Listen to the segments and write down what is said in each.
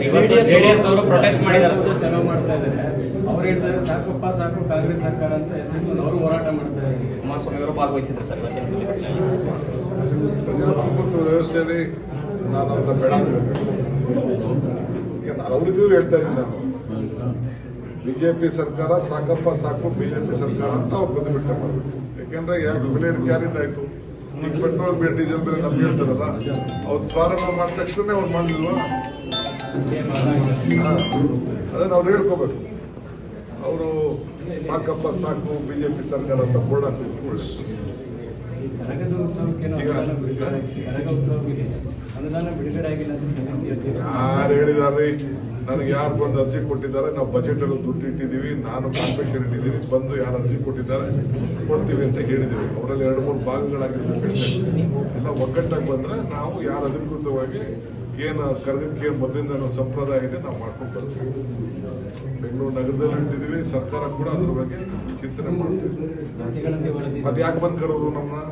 JDS ಅವರು protest ಮಾಡಿದ್ದಾರೆ. Sir. ಚೆನ್ನಾಗಿ ಮಾಡ್ತಾ ಇದ್ದಾರೆ. ಅವ್ರು ಹೇಳ್ತಾರೆ ಸಾಕಪ್ಪ ಸಾಕು ಕಾಂಗ್ರೆಸ್ ಸರ್ಕಾರ ಅಂತ ಹೆಸರು ಅವರು ಹೋರಾಟ ಮಾಡ್ತಾರೆ ಇದ್ದಾರೆ. ಕುಮಾರಸ್ವಾಮಿ ಅವರು ಭಾಗವಹಿಸಿದ್ರು ಸರ್ ಪ್ರಜಾಪ್ರಭುತ್ವ ವ್ಯವಸ್ಥೆಯಲ್ಲಿ ನಾನು ಅವ್ರನ್ನ ಬೇಡ ಅಂತ ಹೇಳ್ಬೇಕು. ನಾನು ಅವ್ರಿಗೂ ಹೇಳ್ತಾ ಇದ್ದೀನಿ ನಾನು. ಬಿಜೆಪಿ ಸರ್ಕಾರ ಸಾಕಪ್ಪ ಸಾಕು ಬಿಜೆಪಿ ಸರ್ಕಾರ ಅಂತ ಅವ್ರು ಪ್ರತಿಭಟನೆ ಮಾಡಬೇಕು ಯಾಕೆಂದ್ರೆ ಯಾಕೆ ಬೆಲೆ ಏರಿಕೆ ಯಾರಿಂದ ಆಯ್ತು. ಈಗ ಪೆಟ್ರೋಲ್ ಬೇರೆ ಡೀಸೆಲ್ ಬೆಲೆ ನಮ್ಗೆ ಹೇಳ್ತಾರಲ್ಲ ಅವ್ರು ಪ್ರಾರಂಭ ಮಾಡಿದ ತಕ್ಷಣ ಅವ್ರು ಮಾಡಲಿಲ್ವಾ? ಅದನ್ನ ನಾವು ಹೇಳ್ಕೋಬೇಕು. ಅವರು ಸಾಕಪ್ಪ ಸಾಕು, ಬಿಜೆಪಿ ಸರ್ಕಾರ ಅಂತ ಬೋರ್ಡ್ ಯಾರು ಹೇಳಿದಾರೆ ನನಗೆ ಯಾರು ಬಂದು ಅರ್ಜಿ ಕೊಟ್ಟಿದ್ದಾರೆ, ನಾವು ಬಜೆಟ್ ಅಲ್ಲಿ ದುಡ್ಡು ಇಟ್ಟಿದ್ದೀವಿ, ನಾನು ಕಾಂಪಿಟೇಷನ್ ಇಟ್ಟಿದ್ದೀನಿ, ಬಂದು ಯಾರು ಅರ್ಜಿ ಕೊಟ್ಟಿದ್ದಾರೆ, ಕೊಡ್ತೀವಿ ಅಂತ ಹೇಳಿದ್ದೀವಿ. ಅವರಲ್ಲಿ ಎರಡು, ಮೂರು ಭಾಗಗಳಾಗಿರ್ಬೇಕು. ಎಲ್ಲ ಒಗ್ಗಟ್ಟಾಗಿ ಬಂದ್ರೆ ನಾವು ಯಾರು ಅಧಿಕೃತವಾಗಿ ಏನು ಕರ್ಗಕ್ಕೆ ಮೊದಲಿಂದ ಸಂಪ್ರದಾಯ ಇದೆ, ನಾವು ಮಾಡ್ಕೊಂಡು ಬರ್ತೀವಿ. ಬೆಂಗಳೂರು ನಗರದಲ್ಲಿ ಇಟ್ಟಿದ್ದೀವಿ ಸರ್ಕಾರ ಕೂಡ ಅದ್ರ ಬಗ್ಗೆ ಚಿಂತನೆ ಮಾಡ್ತೀವಿ ಅದು ಯಾಕೆ ಬಂದು ಕರೋರು ನಮ್ಮನ್ನ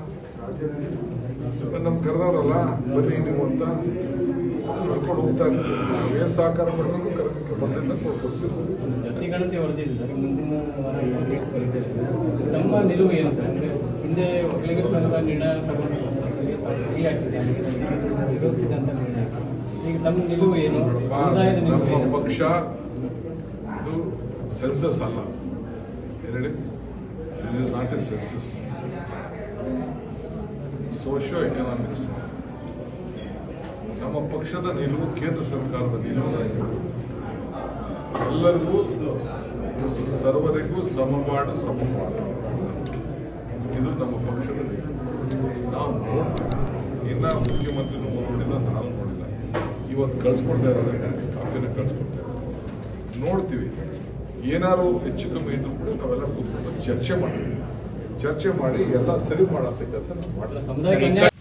ನಮ್ಮ ಕರೆದವ್ರಲ್ಲ, ಬನ್ನಿ ನೀವು ಅಂತ ನೋಡ್ಕೊಂಡು ಹೋಗ್ತಾ ಇರ್ತೀವಿ. ಏನು ಸಹಕಾರ ಮಾಡಿದ್ರು ಕರ್ಗಕ್ಕೆ ಮೊದಲಿಂದ ಕೊಡ್ಕೊಡ್ತೀವಿ ತಮ್ಮ ನಿಲುವು ಏನು ಸರ್? ಹಿಂದೆ ಒಕ್ಕಲಿಗರ ಸಂಘದ ನಿರ್ಣಯ ವಿರೋಧಿಸಿದಂತ ನಿರ್ಣಯ ಈಗ ನಿಲುವು ಏನು? ನಮ್ಮ ಪಕ್ಷ ಇದು ಸೆನ್ಸಸ್ ಅಲ್ಲ. ಹೇಳಿ this is not a census socio economics ನಮ್ಮ ಪಕ್ಷದ ನಿಲುವು ಕೇಂದ್ರ ಸರ್ಕಾರದ ನಿಲುವು ಎಲ್ಲರಿಗೂ ಸರ್ವರಿಗೂ ಸಮಪಾಡು ಸಮಪಾಡು. ಇದು ನಮ್ಮ ಪಕ್ಷದ ನಿಲುವು. ನಾವು ನೋಡ್ತೀವಿ. ಇನ್ನ ಮುಖ್ಯಮಂತ್ರಿನೂ ನೋಡಿಲ್ಲ ನಾನು ನೋಡಿಲ್ಲ ಇವತ್ತು ಕಳ್ಸ್ಕೊಡ್ತಾ ಇದ್ದಾರೆ ಕಾಪಿನ ಕಳ್ಸ್ಕೊಡ್ತಾ ಇದ್ದಾರೆ. ನೋಡ್ತೀವಿ. ಏನಾರು ಹೆಚ್ಚು ಕಮ್ಮಿ ಇದ್ರು ಕೂಡ ನಾವೆಲ್ಲ ಕೂತ್ಕೊಂಡು ಚರ್ಚೆ ಮಾಡ್ತೀವಿ. ಚರ್ಚೆ ಮಾಡಿ ಎಲ್ಲ ಸರಿ ಮಾಡೋ ಕೆಲಸ ನಾವು ಮಾಡ್ತೀವಿ.